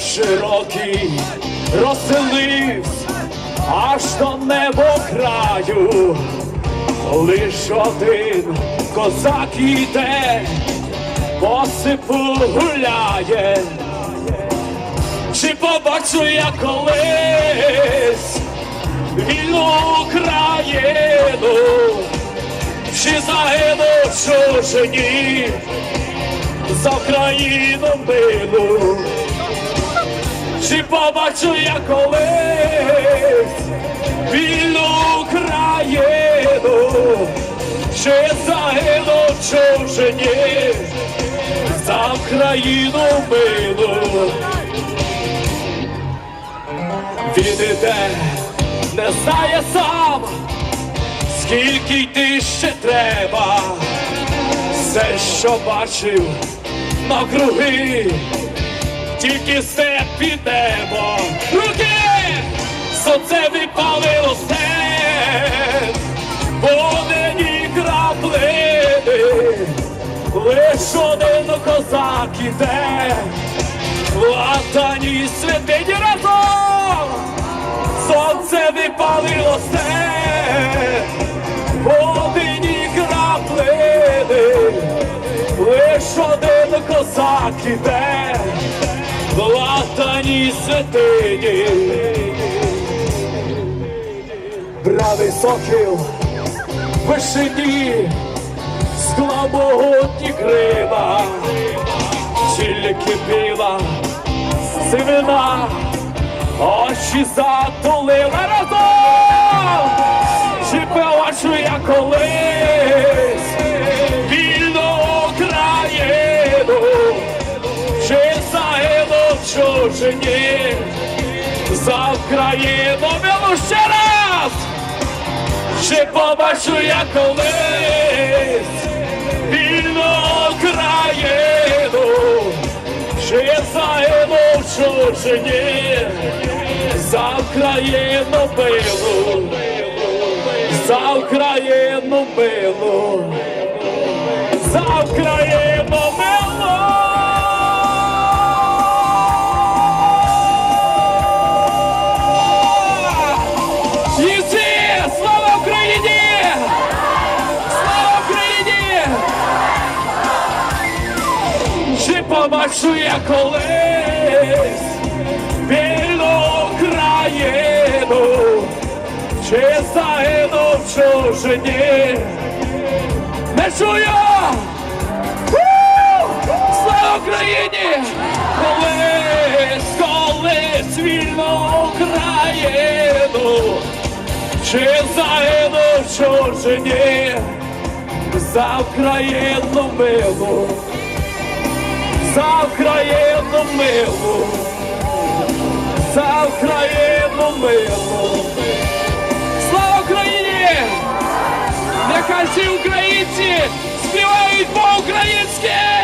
широкий розселився аж до небо краю, лиш один козак іде, по сипу гуляє, чи побачу я колись вільну Україну, чи загину в чужині за Україну милу, чи побачу я колись вільну Україну, чи загину в чужині? За Україну милу. Він іде, не знає сам, скільки йти ще треба, все, що бачив навкруги, тільки степ під небо. Руки! Сонце випалило степ, ні краплини, лиш один козак іде, Латані святині разом, сонце випалило степ, водині краплини, лиш один козак іде, в латані святині. Бравий сокіл в вишині, склав могутні крила, тільки біла сивина, очі затулила разом, чи побачу я колись в за Україну милу ще раз, чи побачу я колись вільну Україну, чи загину в чужині, за Україну милу, за Україну милу, за Україну побачу я колись вільну Україну, чи загину в чужині? Не чую! Слава Україні! Колись, колись вільну Україну, чи загину в чужині? За Україну милу, за Україну милу, за Україну милу. Слава Україні! Нехай всі українці співають по-українськи!